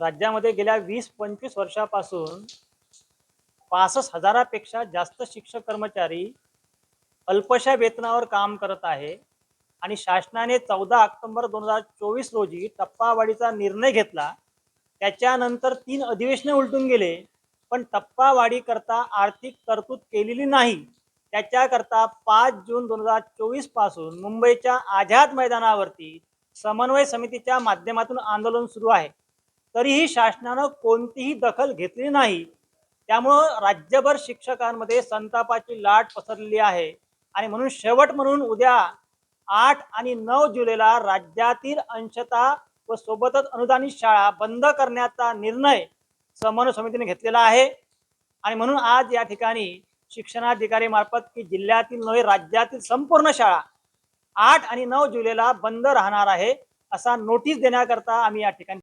राज्यामध्ये गेल्या वीस पंचवीस वर्षापासून पासष्ट हजारापेक्षा जास्त शिक्षक कर्मचारी अल्पशा वेतनावर काम करत आहे आणि शासनाने चौदा ऑक्टोबर दोन हजार चोवीस रोजी टप्पावाढीचा निर्णय घेतला. त्याच्यानंतर तीन अधिवेशने उलटून गेले पण टप्पावाढी करता आर्थिक तरतूद केलेली नाही. त्याच्याकरता पाच जून दोन हजार चोवीसपासून मुंबईच्या आझाद मैदानावरती समन्वय समितीच्या माध्यमातून आंदोलन सुरू आहे. तरीही शासनानं कोणतीही दखल घेतली नाही. त्यामुळं राज्यभर शिक्षकांमध्ये संतापाची लाट पसरलेली आहे. आणि म्हणून शेवट म्हणून उद्या आठ आणि नऊ जुलैला राज्यातील अंशता व सोबतच अनुदानित शाळा बंद करण्याचा निर्णय समन्वय समितीने घेतलेला आहे. आणि म्हणून आज या ठिकाणी शिक्षणाधिकारी मार्फत की जिल्ह्यातील नव्हे राज्यातील संपूर्ण शाळा आठ आणि नऊ जुलैला बंद राहणार आहे असा नोटीस देण्याकरता आम्ही या ठिकाणी